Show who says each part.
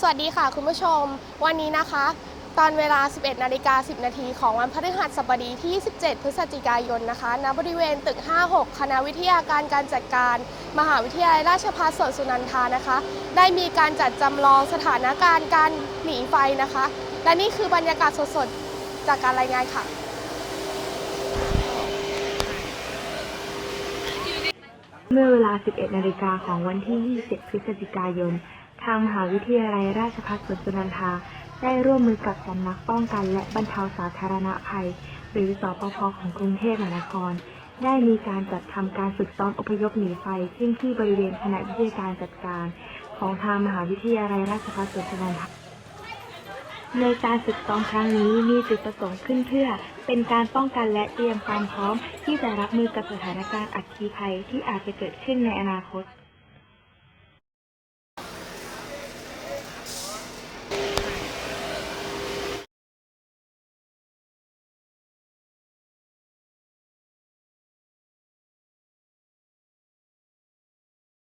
Speaker 1: สวัสดีค่ะคุณผู้ชม วันนี้นะคะ ตอนเวลา 11นาฬิกา10 นาทีของวันพฤหัสบดีที่27พฤศจิกายนนะคะณบริเวณตึก 56 คณะวิทยาการการจัดการ มหาวิทยาลัยราชภัฏสวนสุนันทานะคะ ได้มีการจัดจำลองสถานการณ์การหนีไฟนะคะ และนี่คือบรรยากาศสดๆ จากการรายงานค่ะ
Speaker 2: เมื่อเวลา 11 นาฬิกาของวันที่27พฤศจิกายน ทางมหาวิทยาลัยราชภัฏสวนสุนันทา ได้ร่วมมือกับสำนักป้องกันและบรรเทาสาธารณภัย หรือสปภของกรุงเทพมหานคร ได้มีการจัดทำการฝึกซ้อมอพยพหนีไฟขึ้นที่บริเวณคณะวิทยาการจัดการ ของทางมหาวิทยาลัยราชภัฏสวนสุนันทาในการฝึกซ้อมครั้งนี้มีจุดประสงค์ขึ้นเพื่อ เป็นการป้องกันและเตรียมความพร้อม ที่จะรับมือกับสถานการณ์อัคคีภัยที่อาจจะเกิดขึ้นในอนาคต